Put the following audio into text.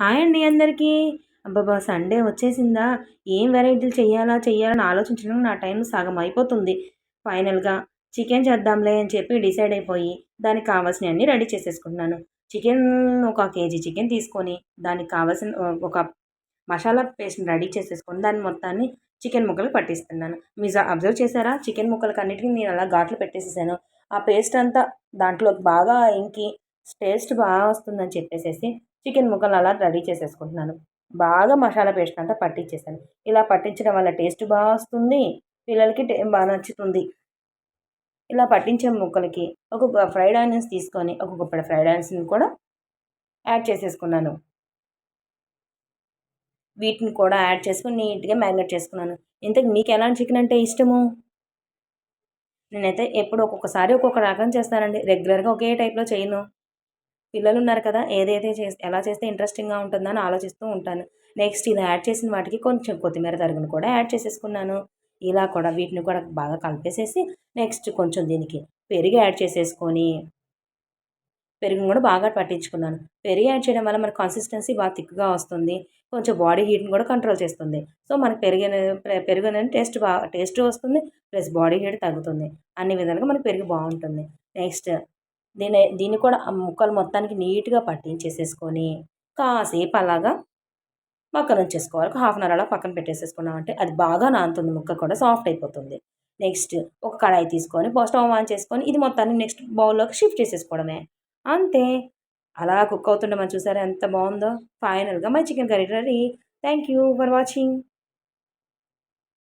Hi అండి అందరికీ. అబ్బాబా Sunday వచ్చేసిందా? ఏం వెరైటీలు చేయాలా చేయాలని ఆలోచించడం నా టైం సగం అయిపోతుంది. ఫైనల్గా చికెన్ చేద్దాంలే అని చెప్పి డిసైడ్ అయిపోయి దానికి కావాల్సినవన్నీ రెడీ చేసేసుకుంటున్నాను. చికెన్ ఒక కేజీ చికెన్ తీసుకొని దానికి కావాల్సిన ఒక మసాలా పేస్ట్ని రెడీ చేసేసుకొని దాని మొత్తాన్ని చికెన్ ముక్కలు పట్టిస్తున్నాను. మీరు అబ్జర్వ్ చేశారా? చికెన్ ముక్కలకి అన్నిటికీ నేను అలా ఘాట్లు పెట్టేసేసాను. ఆ పేస్ట్ అంతా దాంట్లో బాగా ఇంకి టేస్ట్ బాగా వస్తుందని చెప్పేసేసి చికెన్ ముక్కలు అలా రెడీ చేసేసుకుంటున్నాను. బాగా మసాలా పేస్ట్ అంతా పట్టించేసాను ఇలా పట్టించడం వల్ల టేస్ట్ బాగా వస్తుంది పిల్లలకి బాగా నచ్చుతుంది. ఇలా పట్టించే ముక్కలకి ఒక్కొక్క ఫ్రైడ్ ఆనియన్స్ తీసుకొని ఒక ఫ్రైడ్ ఆనియన్స్ని కూడా యాడ్ చేసేసుకున్నాను. వీటిని కూడా యాడ్ చేసుకుని నీట్గా మ్యారినేట్ చేసుకున్నాను. ఇంతకు మీకు ఎలాంటి చికెన్ అంటే ఇష్టము? నేనైతే ఎప్పుడు ఒక్కొక్కసారి ఒక్కొక్క రకం చేస్తానండి. రెగ్యులర్గా ఒకే టైప్లో చేయను. పిల్లలు ఉన్నారు కదా ఏదైతే చేస్తే ఎలా చేస్తే ఇంట్రెస్టింగ్గా ఉంటుందని ఆలోచిస్తూ ఉంటాను. నెక్స్ట్ ఇలా యాడ్ చేసిన వాటికి కొంచెం కొత్తిమీర తరుగును కూడా యాడ్ చేసేసుకున్నాను. ఇలా కూడా వీటిని కూడా బాగా కలిపేసేసి నెక్స్ట్ కొంచెం దీనికి పెరుగు యాడ్ చేసేసుకొని పెరుగును కూడా బాగా పట్టించుకున్నాను. పెరుగు యాడ్ చేయడం వల్ల మనకు కన్సిస్టెన్సీ బాగా థిక్గా వస్తుంది. కొంచెం బాడీ హీట్ని కూడా కంట్రోల్ చేస్తుంది. సో మనకు పెరుగు పెరుగు అనేది టేస్ట్ బాగా టేస్ట్ వస్తుంది ప్లస్ బాడీ హీట్ తగ్గుతుంది. అన్ని విధాలుగా మనకు పెరుగు బాగుంటుంది. నెక్స్ట్ దీని దీన్ని కూడా ముక్కలు మొత్తానికి నీట్గా పట్టించేసేసుకొని కాసేపు అలాగా పక్కన ఉంచేసుకోవాలి. హాఫ్ అన్ అవర్ అలా పక్కన పెట్టేసేసుకున్నామంటే అది బాగా నానుతుంది. ముక్క కూడా సాఫ్ట్ అయిపోతుంది. నెక్స్ట్ ఒక కడాయి తీసుకొని స్టవ్ ఆన్ చేసుకొని ఇది మొత్తాన్ని నెక్స్ట్ బౌల్లోకి షిఫ్ట్ చేసేసుకోవడమే. అంతే. అలా కుక్ అవుతుండే మనం చూసారా ఎంత బాగుందో. ఫైనల్గా my chicken curry ready. Thank you for watching.